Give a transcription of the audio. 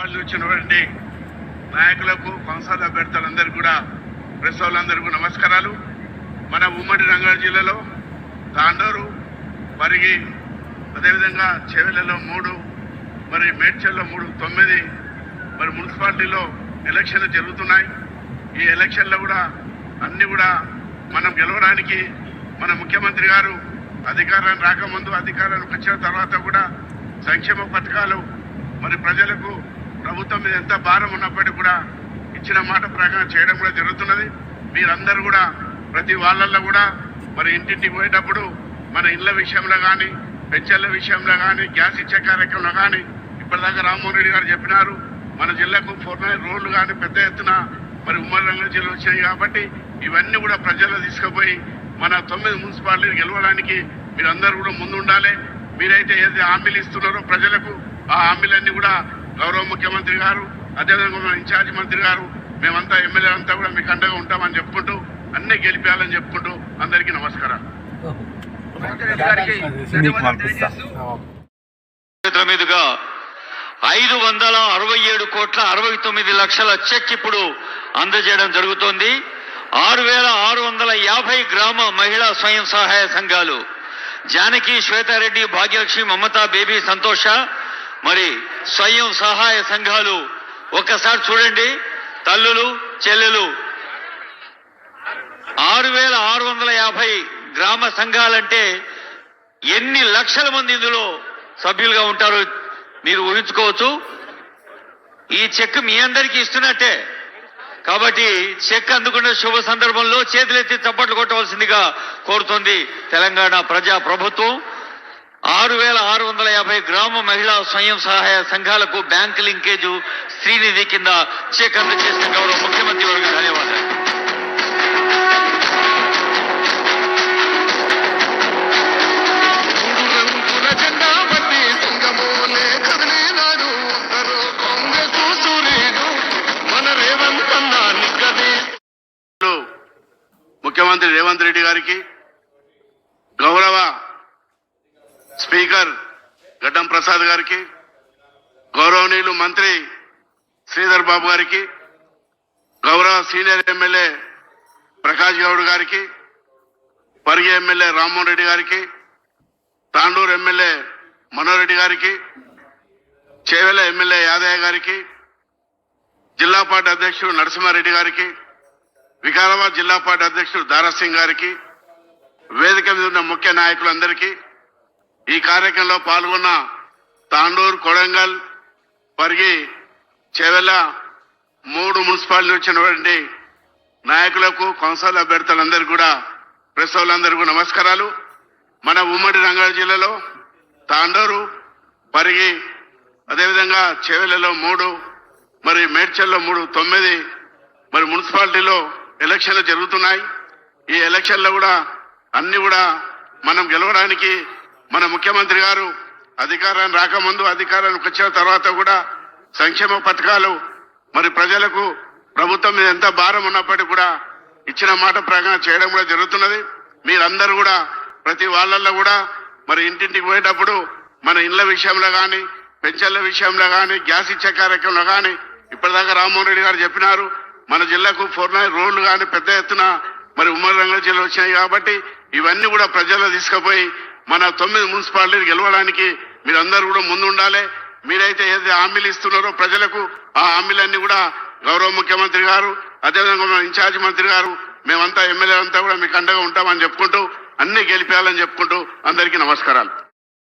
వాళ్ళు వచ్చినటువంటి నాయకులకు కౌన్సిల్ అభ్యర్థులందరూ కూడా ప్రెస్ వాళ్ళందరికీ నమస్కారాలు. మన ఉమ్మడి రంగారెడ్డి జిల్లాలో తాండూరు పరిగి అదేవిధంగా చెవెలలో మూడు మరి మేడ్చల్లో మూడు తొమ్మిది మరి మున్సిపాలిటీలో ఎలక్షన్లు జరుగుతున్నాయి. ఈ ఎలక్షన్లో కూడా అన్నీ కూడా మనం గెలవడానికి మన ముఖ్యమంత్రి గారు అధికారాన్ని రాకముందు అధికారానికి వచ్చిన తర్వాత కూడా సంక్షేమ పథకాలు మరి ప్రజలకు ప్రభుత్వం మీద ఎంత భారం ఉన్నప్పటికీ కూడా ఇచ్చిన మాట ప్రకారం చేయడం కూడా జరుగుతున్నది. మీరందరూ కూడా ప్రతి వాళ్ళల్లో కూడా మరి ఇంటింటికి పోయేటప్పుడు మన ఇళ్ళ విషయంలో కానీ పెన్షన్ల విషయంలో కానీ గ్యాస్ ఇచ్చే కార్యక్రమంలో కానీ ఇప్పటిదాకా రామ్మోహన్ రెడ్డి గారు చెప్పినారు. మన జిల్లాకు ఫోర్ నైన్ రోడ్లు కానీ పెద్ద ఎత్తున మరి ఉమ్మడి రంగారెడ్డి జిల్లా వచ్చాయి కాబట్టి ఇవన్నీ కూడా ప్రజల్లో తీసుకుపోయి మన తొమ్మిది మున్సిపాలిటీలు గెలవడానికి మీరందరూ కూడా ముందు ఉండాలి మీరైతే ఏది హామీలు ఇస్తున్నారో ప్రజలకు ఆ హామీలన్నీ కూడా గౌరవ ముఖ్యమంత్రి గారు అదేవిధంగా మన ఇన్ఛార్జ్ మంత్రి గారు మేమంతా ఎమ్మెల్యే అంతా కూడా మీకు అండగా ఉంటామని చెప్పుకుంటూ అన్నీ గెలిపేయాలని చెప్పుకుంటూ అందరికీ నమస్కారం నీకు పంపిస్తా. చేతుల మీదుగా ఐదు వందల అరవై ఏడు కోట్ల అరవై తొమ్మిది లక్షల చెక్ ఇప్పుడు అందజేయడం జరుగుతోంది. ఆరు వేల ఆరు వందల యాభై గ్రామ మహిళా స్వయం సహాయ సంఘాలు. జానకి శ్వేతారెడ్డి భాగ్యలక్ష్మి మమతా బేబీ సంతోష. మరి స్వయం సహాయ సంఘాలు. ఒక్కసారి చూడండి. తల్లులు చెల్లెలు. ఆరు వేల ఆరు వందల యాభై గ్రామ సంఘాలంటే ఎన్ని లక్షల మంది ఇందులో సభ్యులుగా ఉంటారో మీరు ఊహించుకోవచ్చు. ఈ చెక్ మీ అందరికీ ఇస్తున్నట్టే. కాబట్టి చెక్ అందుకున్న శుభ సందర్భంలో చేతులెత్తి చప్పట్లు కొట్టవలసిందిగా కోరుతోంది తెలంగాణ ప్రజా ప్రభుత్వం ఆరు వేల ఆరు వందల యాభై గ్రామ మహిళా స్వయం సహాయ సంఘాలకు బ్యాంక్ లింకేజ్ శ్రీనిధి కింద చెక్ అందజేసిన గౌరవ ముఖ్యమంత్రి వారికి ధన్యవాదాలు. మన రేవంత్ ముఖ్యమంత్రి రేవంత్ రెడ్డి గారికి గౌరవ స్పీకర్ గడ్డం ప్రసాద్ గారికి గౌరవనీయులు మంత్రి శ్రీధర్ బాబు గారికి గౌరవ సీనియర్ ఎమ్మెల్యే ప్రకాష్ గౌడ్ గారికి పరిగి ఎమ్మెల్యే రామ్మోహన్ రెడ్డి గారికి తాండూరు ఎమ్మెల్యే మనోరెడ్డి గారికి చేవెల ఎమ్మెల్యే యాదయ్య గారికి జిల్లా పార్టీ అధ్యక్షుడు నరసింహారెడ్డి గారికి వికారాబాద్ జిల్లా పార్టీ అధ్యక్షుడు దారాసింగ్ గారికి వేదిక మీద ఉన్న ముఖ్య నాయకులందరికీ ఈ కార్యక్రమంలో పాల్గొన్న తాండూరు కొడంగల్ పరిగి చేవెల మూడు మున్సిపాలిటీ వచ్చినటువంటి నాయకులకు కౌన్సిల్ అభ్యర్థులందరికీ కూడా ప్రెస్ వాళ్ళందరికీ నమస్కారాలు. మన ఉమ్మడి రంగారెడ్డి జిల్లాలో తాండూరు పరిగి అదేవిధంగా చెవెలలో మూడు మరి మేడ్చల్లో మూడు తొమ్మిది మరి మున్సిపాలిటీలో ఎలక్షన్లు జరుగుతున్నాయి. ఈ ఎలక్షన్లో కూడా అన్ని కూడా మనం గెలవడానికి మన ముఖ్యమంత్రి గారు అధికారాన్ని రాకముందు అధికారానికి వచ్చిన తర్వాత కూడా సంక్షేమ పథకాలు మరి ప్రజలకు ప్రభుత్వం మీద ఎంత భారం ఉన్నప్పటికీ కూడా ఇచ్చిన మాట ప్రకారం చేయడం కూడా జరుగుతున్నది. మీరందరూ కూడా ప్రతి వాళ్ళల్లో కూడా మరి ఇంటింటికి పోయేటప్పుడు మన ఇళ్ళ విషయంలో కానీ పెన్షన్ల విషయంలో కానీ గ్యాస్ ఇచ్చే కార్యక్రమంలో కానీ ఇప్పటిదాకా రామ్మోహన్ రెడ్డి గారు చెప్పినారు మన జిల్లాకు ఫోర్ నైన్ రోడ్లు కానీ పెద్ద ఎత్తున మరి ఉమ్మడి రంగం జిల్లా వచ్చినాయి కాబట్టి ఇవన్నీ కూడా ప్రజల్లో తీసుకుపోయి మన తొమ్మిది మున్సిపాలిటీలు గెలవడానికి మీరందరూ కూడా ముందుండాలి. మీరైతే ఏదైతే హామీలు ఇస్తున్నారో ప్రజలకు ఆ హామీలన్నీ కూడా గౌరవ ముఖ్యమంత్రి గారు అదేవిధంగా మన ఇన్ఛార్జ్ మంత్రి గారు మేమంతా ఎమ్మెల్యే అంతా కూడా మీకు అండగా ఉంటామని చెప్పుకుంటూ అన్ని గెలిపేయాలని చెప్పుకుంటూ అందరికీ నమస్కారాలు.